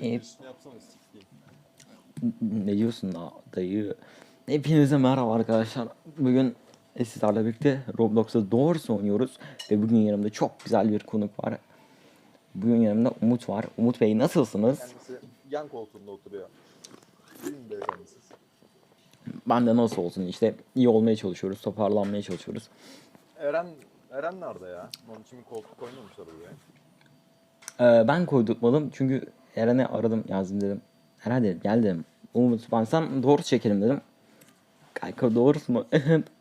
Hep- sikeyim. Ne diyorsun da dayı? Hepinize merhaba arkadaşlar. Bugün sizlerle birlikte Roblox'ta Doors oynuyoruz. Ve bugün yanımda çok güzel bir konuk var. Bugün yanımda Umut var. Umut Bey nasılsınız? Kendisi yan koltuğunda oturuyor. Ben de nasıl olsun işte iyi olmaya çalışıyoruz, toparlanmaya çalışıyoruz. Eren, Eren nerede ya? Onun için bir koltuk koymamışlar buraya. Ee, ben koydurtmadım çünkü Eren'e aradım yazdım dedim. Eren dedim gel dedim. Umut ben sen doğru çekelim dedim. Kanka doğrusu mu?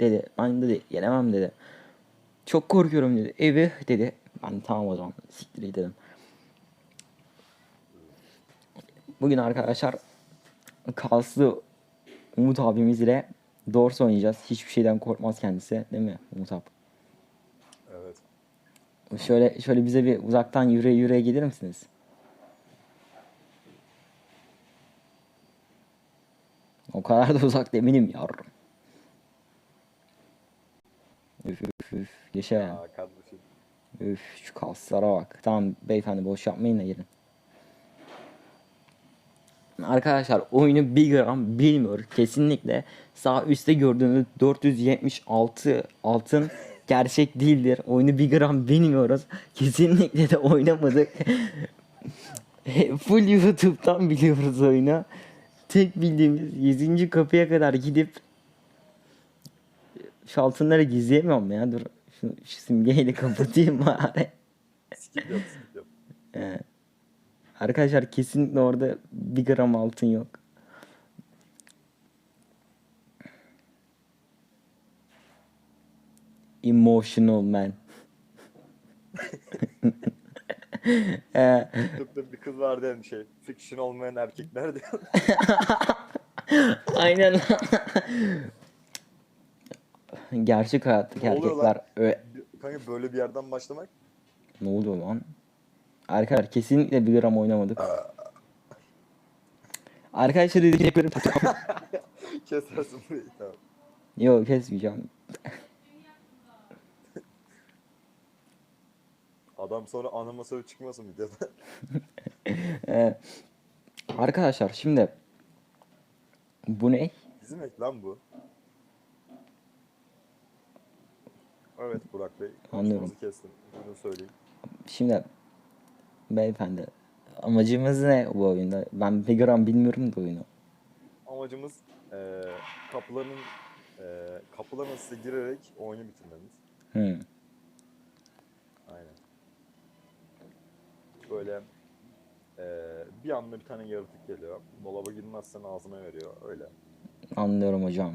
Dedi. Ben dedi gelemem dedi. Çok korkuyorum dedi. Ivı dedi. Ben tamam o zaman siktir dedim. Bugün arkadaşlar kaslı Umut abimiz ile Doors oynayacağız. Hiçbir şeyden korkmaz kendisi. Değil mi Umut abi? Evet. Şöyle şöyle bize bir uzaktan yürüye yürüye gelir misiniz? O kadar da uzak eminim yavrum. Üf üf üf. Yaşa ya. Aa kardeşim. Üf şu kaslara bak. Tamam beyefendi boş yapmayın da girin. Arkadaşlar oyunu bir gram bilmiyor. Kesinlikle sağ üstte gördüğünüz 476 altın gerçek değildir. Oyunu bir gram bilmiyoruz. Kesinlikle de oynamadık. Full YouTube'dan biliyoruz oyunu. Tek bildiğimiz 100. kapıya kadar gidip şu altınları gizleyemiyorum ya. Dur şu, şu simgeyi kapatayım bari. Arkadaşlar kesinlikle orada bir gram altın yok. Emotional man. Ee, YouTube'da bir kız vardı yani şey. Fiction olmayan erkekler diyor. aynen. Gerçek hayattaki Ne oluyor lan? erkekler ö- Kanka böyle bir yerden başlamak. Ne oluyor lan? Arkadaşlar kesinlikle bir gram oynamadık. Arkadaşlar dediklerim Kesersin burayı tamam. Yok kesmeyeceğim. Adam sonra ana masaya çıkmasın. Ee, arkadaşlar şimdi bu ne? Bizim ek lan bu. Evet Burak Bey. Anlıyorum. konuşmanızı kestim. Bunu söyleyeyim. Şimdi beyefendi amacımız ne bu oyunda? Ben bir gram bilmiyorum da oyunu. Amacımız eee kapıların eee kapılarına size girerek oyunu bitirmeniz. Hı. Aynen. Böyle eee bir anda bir tane yaratık geliyor. Dolaba girmezsen ağzına veriyor. Öyle. Anlıyorum hocam.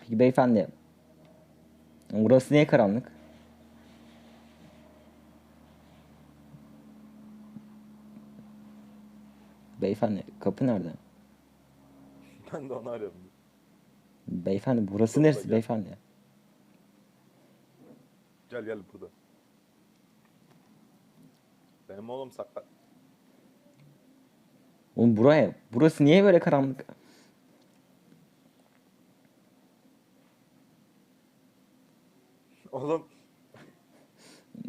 Peki beyefendi burası niye karanlık? Beyefendi kapı nerede? Ben de onu arıyorum. Beyefendi burası Kapı neresi gel. beyefendi? Gel gel burada. Benim oğlum sakla. Oğlum buraya burası niye böyle karanlık? Oğlum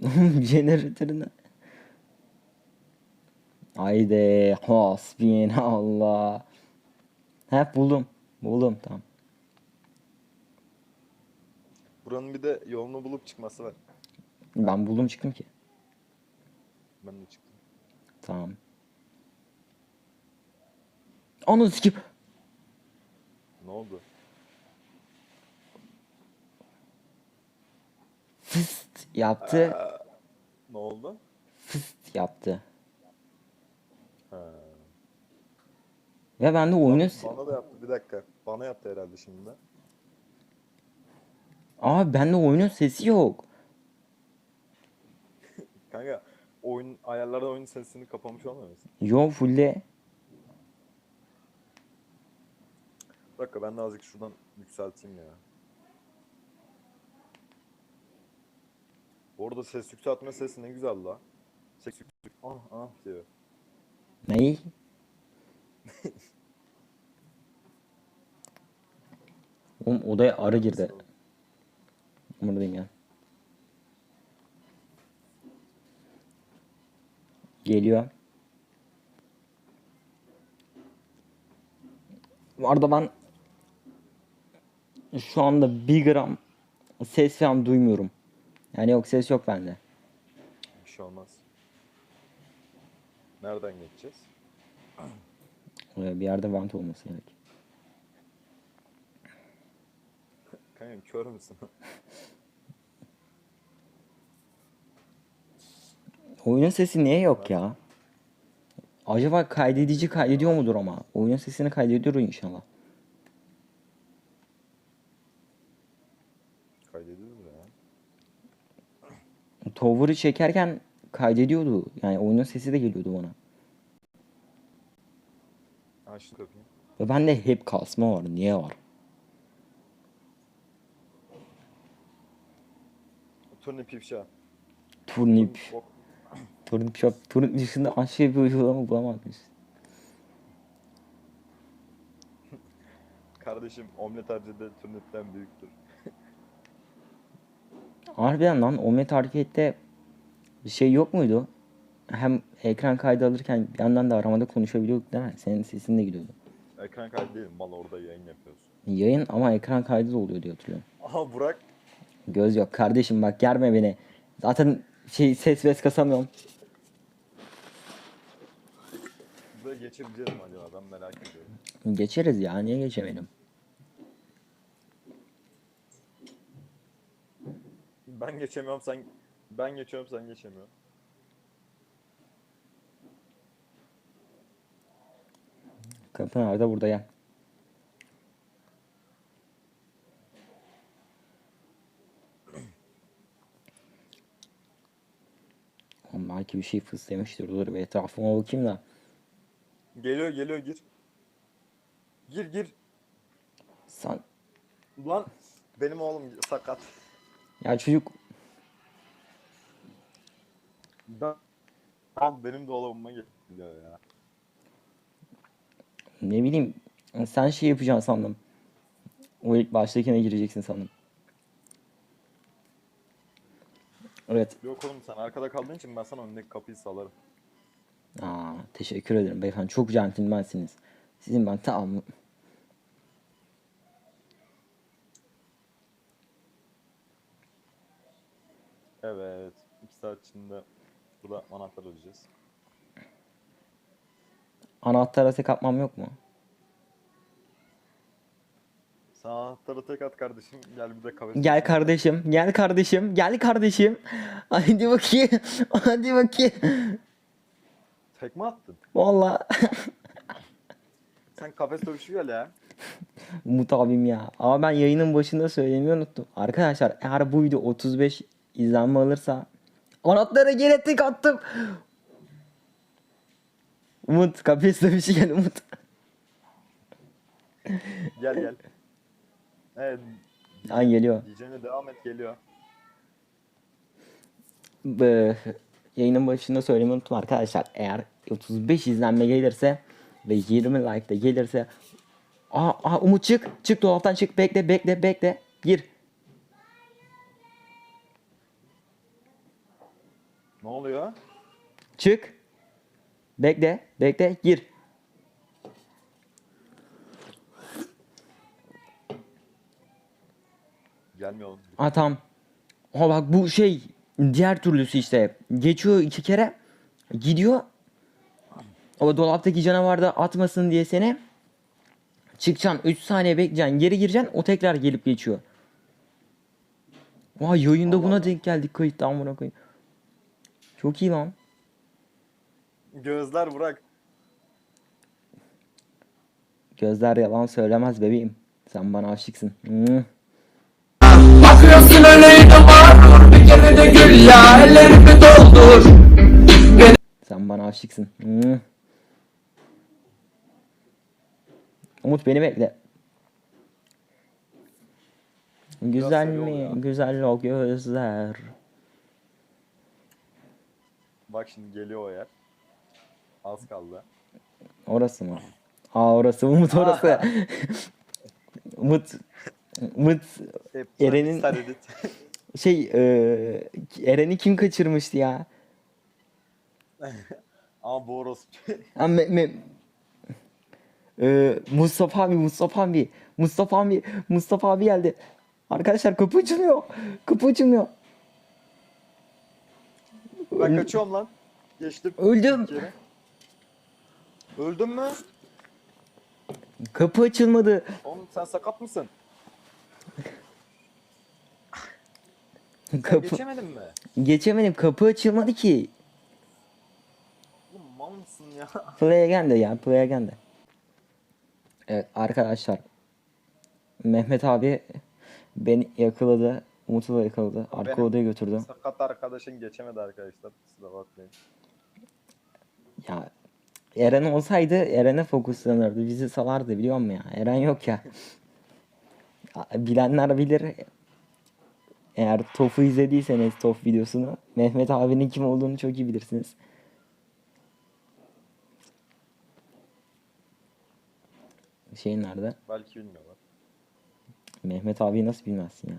Jeneratörüne. Haydi hasbinallah. He buldum. Buldum tamam. buranın bir de yolunu bulup çıkması var. Ben buldum çıktım ki. Ben de çıktım. Tamam. Onu sikip. Ne oldu? Fıst yaptı. Ne oldu? Fıst yaptı. Ha. Ve ben de oyunu... Bana da yaptı bir dakika. Bana yaptı herhalde şimdi. Abi bende oyunun sesi yok. Kanka oyun ayarlarda oyun sesini kapamış olmuyor musun? Yo fulle. Bir dakika ben de azıcık şuradan yükselteyim ya. Bu arada ses yükseltme sesi ne güzel la. Ses yük ah ah diyor. Ney? Oğlum odaya arı girdi. Buradayım ya. geliyor. Bu arada ben şu anda bir gram ses falan duymuyorum. Yani yok ses yok bende. Bir şey olmaz. Nereden geçeceğiz? Ee, bir yerde vant olması gerek. Kanka kör müsün? Oyunun sesi niye yok ya? Acaba kaydedici kaydediyor mudur ama? Oyunun sesini kaydediyor inşallah. Kaydedilir ya. Tower'ı çekerken kaydediyordu. Yani oyunun sesi de geliyordu bana. Aç şu kapıyı. Ve bende hep kasma var. Niye var? Turni pipşa. Turnip. Bok. Turnip shop. Turnip dışında aşağı bir uygulama bulamamış. Kardeşim omlet harcı da turnipten büyüktür. Harbiden lan Omlet Arcade'de bir şey yok muydu? Hem ekran kaydı alırken bir yandan da aramada konuşabiliyorduk değil mi? Senin sesin de gidiyordu. Ekran kaydı değil mal orada yayın yapıyoruz. Yayın ama ekran kaydı da oluyor diye hatırlıyorum. Aha Burak. Göz yok. Kardeşim bak germe beni. Zaten şey ses ves kasamıyorum. Buraya geçebileceğiz mi acaba ben merak ediyorum. Geçeriz ya. Niye geçemedim? Ben geçemiyorum sen ben geçiyorum sen geçemiyorsun. Kapı nerede? Burada gel. Belki bir şey fıslemiştir. Dur bir etrafıma bakayım da. Geliyor geliyor gir. Gir gir. Sen... Lan benim oğlum sakat. Ya çocuk Ben Lan benim dolabıma geliyor ya. ne bileyim sen şey yapacaksın sandım. O ilk baştakine gireceksin sandım. Evet. Yok oğlum sen arkada kaldığın için ben sana öndeki kapıyı salarım. Aa, teşekkür ederim beyefendi. Çok centilmensiniz. Sizin ben tamam. Evet. 2 saat içinde burada anahtar alacağız. Anahtara tek atmam yok mu? Sen anahtarı tek at kardeşim. Gel bir de kahve. Gel kardeşim, gel kardeşim, gel kardeşim. Hadi bakayım, hadi bakayım. Tekme attın. Valla. Sen kafes dövüşü gel ya. Umut abim ya. Ama ben yayının başında söylemeyi unuttum. Arkadaşlar eğer bu video 35 izlenme alırsa anahtarı geri tek attım. Umut kafes dövüşü gel Umut. Gel gel. Evet. Ay geliyor. Diyeceğine devam et geliyor. Ee, yayının başında söylemeyi unuttum arkadaşlar. Eğer 35 izlenme gelirse ve 20 like de gelirse Aa, aa Umut çık. Çık dolaptan çık. Bekle bekle bekle. Gir. Ne oluyor? Çık. Bekle. Bekle. Gir. Gelmiyor. Aa tamam. Aa bak bu şey diğer türlüsü işte. Geçiyor iki kere. Gidiyor. O dolaptaki canavar da atmasın diye seni. Çıkacaksın 3 saniye bekleyeceksin. Geri gireceksin. O tekrar gelip geçiyor. Vay yayında Allah buna Allah. denk geldik kayıttan amına koyayım. Çok iyi lan. Gözler Burak. Gözler yalan söylemez bebeğim. Sen bana aşıksın. Hmm. Bakıyorsun öyle de gül ya ellerimi doldur Sen bana aşıksın. Hmm. Umut beni bekle. Güzel mi? Güzel o gözler. Bak şimdi geliyor o yer. Az kaldı. Orası mı? Aa orası. Umut orası. Umut. Umut Eren'in-. Şey eee Eren'i kim kaçırmıştı ya? Ama bu orospu. Ha, me- me- Ee, Mustafa abi, Mustafa abi, Mustafa abi, Mustafa abi geldi. Arkadaşlar kapı açılmıyor. Kapı açılmıyor. Ben kaçıyorum lan. Geçtim. Öldüm. Öldün mü? Kapı açılmadı. Oğlum sen sakat mısın? Sen Kapı geçemedin mi? geçemedim. Kapı açılmadı ki. Oğlum mal mısın ya? Play again de ya, play again de. Evet arkadaşlar. Mehmet abi beni yakaladı. Umut'u da yakaladı. Arka Benim- odaya götürdü. Sakat arkadaşın geçemedi arkadaşlar. Kusura bakmayın. Ya Eren olsaydı Eren'e fokuslanırdı. Bizi salardı biliyor musun ya? Eren yok ya. Ya, Bilenler bilir. Eğer TOF'u izlediyseniz TOF videosunu Mehmet abinin kim olduğunu çok iyi bilirsiniz. Şeyin nerede? Belki bilmiyorlar. Mehmet abiyi nasıl bilmezsin ya?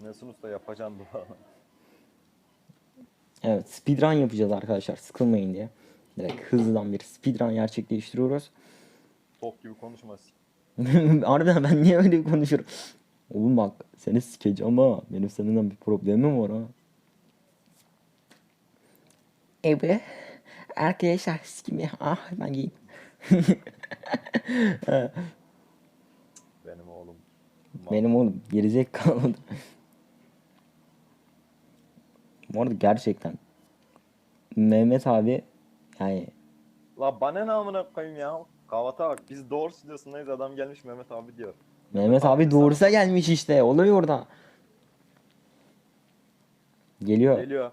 Nesun Usta yapacağım bu. Evet speedrun yapacağız arkadaşlar sıkılmayın diye. Direkt hızlıdan bir speedrun gerçekleştiriyoruz. Top gibi konuşma. Harbiden ben niye öyle konuşuyorum? Oğlum bak seni sikeceğim ama benim seninle bir problemim var ha. Ebe arkadaşlar sikimi ah ben giyeyim. Benim oğlum. Benim oğlum gerizekalı. Bu arada gerçekten Mehmet abi yani La bana ne amına koyayım ya. Kahvata bak. Biz doğru stüdyosundayız. Adam gelmiş Mehmet abi diyor. Mehmet abi doğrusa gelmiş işte oluyor orada. Geliyor. Geliyor.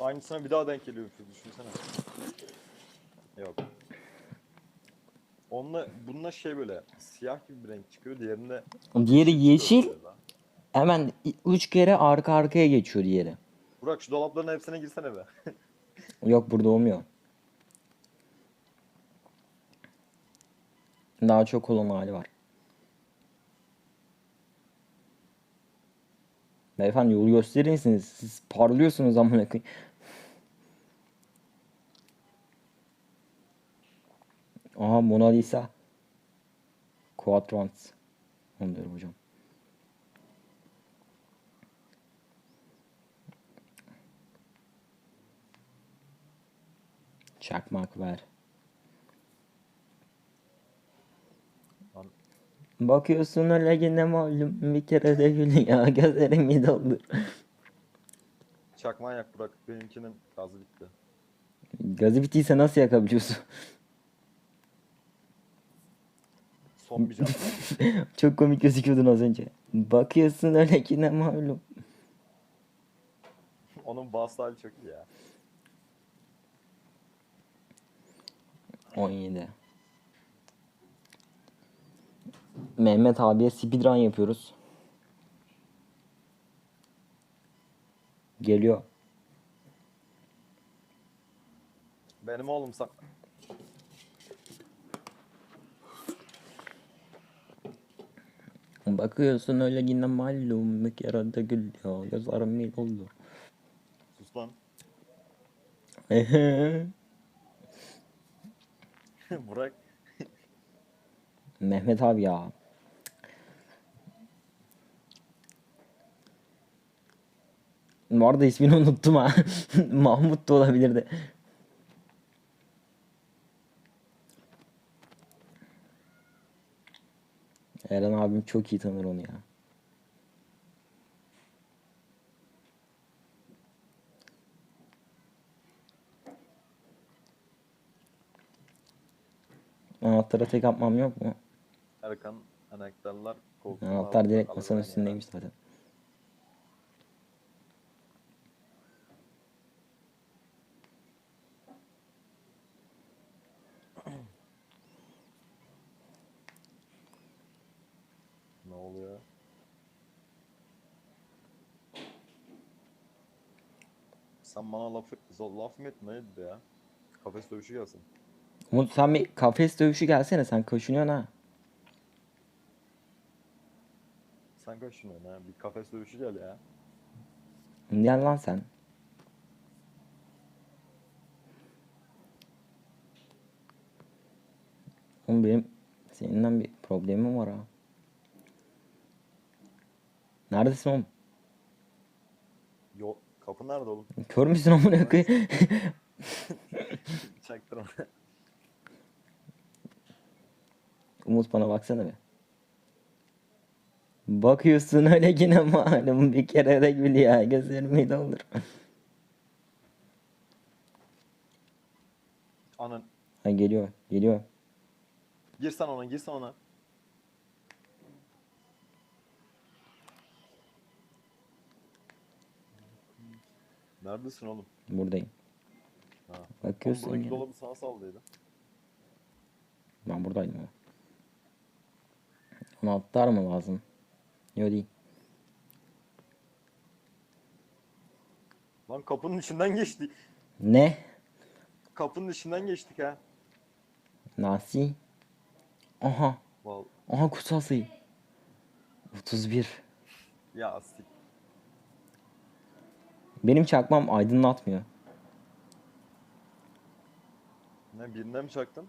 Aynısına bir daha denk geliyor düşünsene. Yok. Onunla bununla şey böyle siyah gibi bir renk çıkıyor. Diğerinde Diğeri yeşil hemen üç kere arka arkaya geçiyor diğeri. Burak şu dolapların hepsine girsene be. Yok burada olmuyor. Daha çok olan hali var. Beyefendi yolu gösterir misiniz? Siz parlıyorsunuz amına koyayım. Aha Mona Lisa. Quadrant. Onu diyorum hocam. Çakmak ver. Bakıyorsun öyle yine malum bir kere de gül ya gözlerimi doldur. Çakmağı yak Burak. Benimkinin gazı bitti. Gazı bittiyse nasıl yakabiliyorsun? Son bir can. Çok komik gözüküyordun az önce. Bakıyorsun öyle yine malum. Onun bas hali çok iyi ya. 17. Mehmet abiye speedrun yapıyoruz. Geliyor. Benim oğlum sak... Bakıyorsun öyle yine malum bir kere de gül ya gözlerim doldur. Sus lan. Burak. Mehmet abi ya. Bu arada ismini unuttum ha. Mahmut da olabilirdi. Eren abim çok iyi tanır onu ya. Anahtara tek atmam yok mu? Erkan anahtarlar koltuğun Anahtar direkt kalır masanın yani. üstündeymiş zaten. Ne oluyor? Sen bana laf, laf mı neydi ya? Kafes dövüşü gelsin. Umut sen bir kafes dövüşü gelsene sen koşunuyorsun ha. Sen kaç şunu ha? Bir kafes dövüşü gel ya. Gel lan sen. Oğlum benim seninle bir problemim var ha. Neredesin oğlum? Yo, kapı nerede oğlum? Kör müsün amına koyayım? Çaktırma. Umut bana baksana be. Bakıyorsun öyle yine malum bir kere de gül ya gözlerimi doldur. Anın. Ha geliyor geliyor. Girsen ona girsen ona. Neredesin oğlum? Buradayım. Ha. Bakıyorsun Oğlum, dolabı sağa sallaydı. Ben buradaydım ya. 16'lar mı lazım? Yok değil. Lan kapının içinden geçtik. Ne? Kapının içinden geçtik ha. Nasi. Aha. Vallahi. Aha kutsal sayı. 31. Ya sik. Benim çakmam aydınlatmıyor. Ne birinden mi çaktın?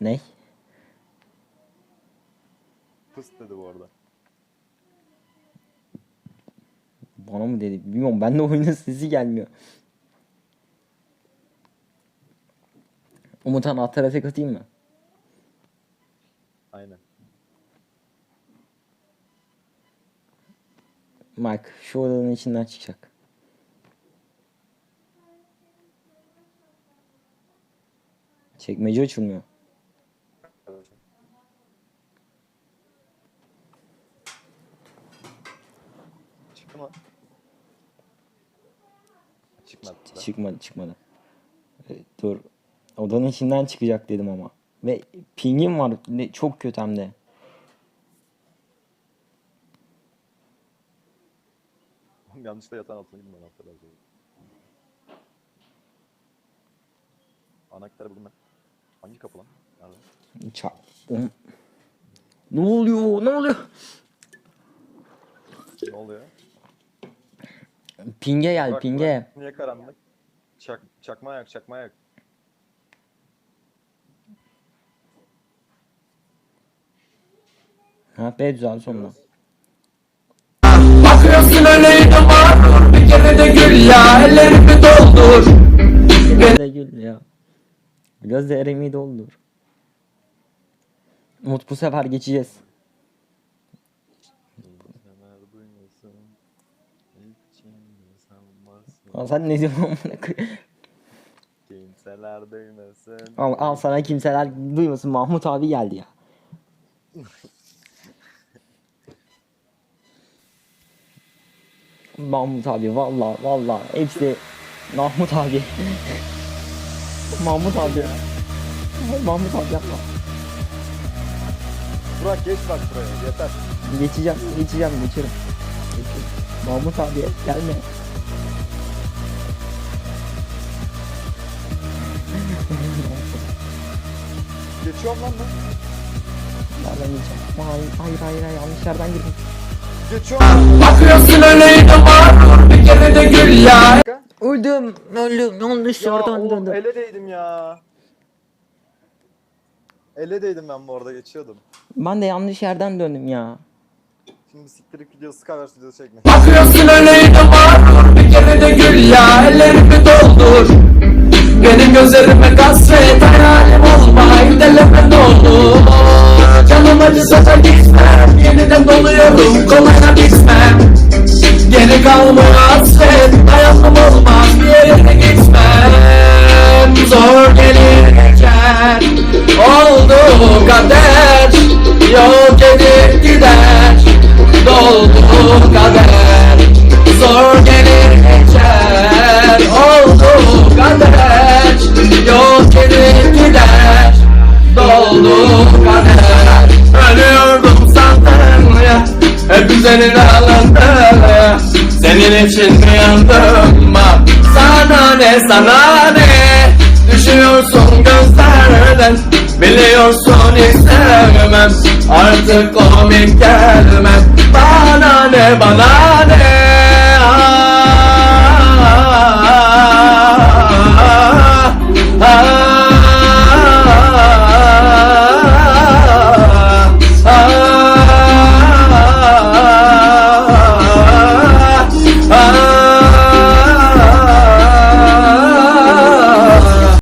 Ne? Pıs dedi bu arada. Bana mı dedi? Bilmiyorum. Ben de oyunun sesi gelmiyor. Umut anahtara tek atayım mı? Aynen. Mike şu odanın içinden çıkacak. Çekmece açılmıyor. Çıktı mı? Çıkmadı. Çıkmadı çıkmadı. E, dur. Odanın içinden çıkacak dedim ama. Ve pingim var. Ne, çok kötü hem de. Yanlışlıkla yatağın altına girdim ben anahtarı alacağım. Anahtarı buldum ben. Hangi kapı lan? Nerede? Ça Oğlum. Ne oluyor? Ne oluyor? Ne oluyor? Pinge gel Bak, pinge. bak, Niye karanlık? Çak, çakma ayak, çakma ayak. Ha be güzel sonunda. Bakıyorsun öyle var Bir kere de gül ya ellerimi doldur Gül de gül ya. Gözlerimi doldur. Umut bu sefer geçeceğiz. Kimseler duymasın. içinde Al sen ne diyorsun amına koyayım? Kimseler duymasın. Al, al sana kimseler duymasın Mahmut abi geldi ya. Mahmut abi valla valla hepsi Mahmut abi. Mahmut abi. Mahmut abi yapma. Burak geç bak buraya yeter. Geçeceğim, geçeceğim, geçerim. Geçerim. Mahmut abi gelme. Geçiyorum lan ben. Nereden geçeceğim? Hayır, hayır, hayır, hayır, yanlış yerden girdim. Geçiyorum. Bakıyorsun öyle var Bir kere de gül ya Öldüm, öldüm, yanlış Ya yerden oğlum döndüm. ele değdim ya. Ele değdim ben bu arada geçiyordum. Ben de yanlış yerden döndüm ya. Şimdi siktirip gidiyoruz Skywars videosu çekme. Bakıyorsun öyle var Bir kere de gül ya ellerimi doldur Benim gözlerime Acısa da gitmem Yeniden doluyorum kolaya bitmem. Geri kalmıyor hasret Hayatım olmaz bir yere gitmem. Zor gelir geçer Oldu kader. Yok edip gider Doldu kader Hep üzerine alındım ya Senin için mi yandım Sana ne sana ne? Düşüyorsun gözlerden Biliyorsun istemem. Artık komik gelmez Bana ne bana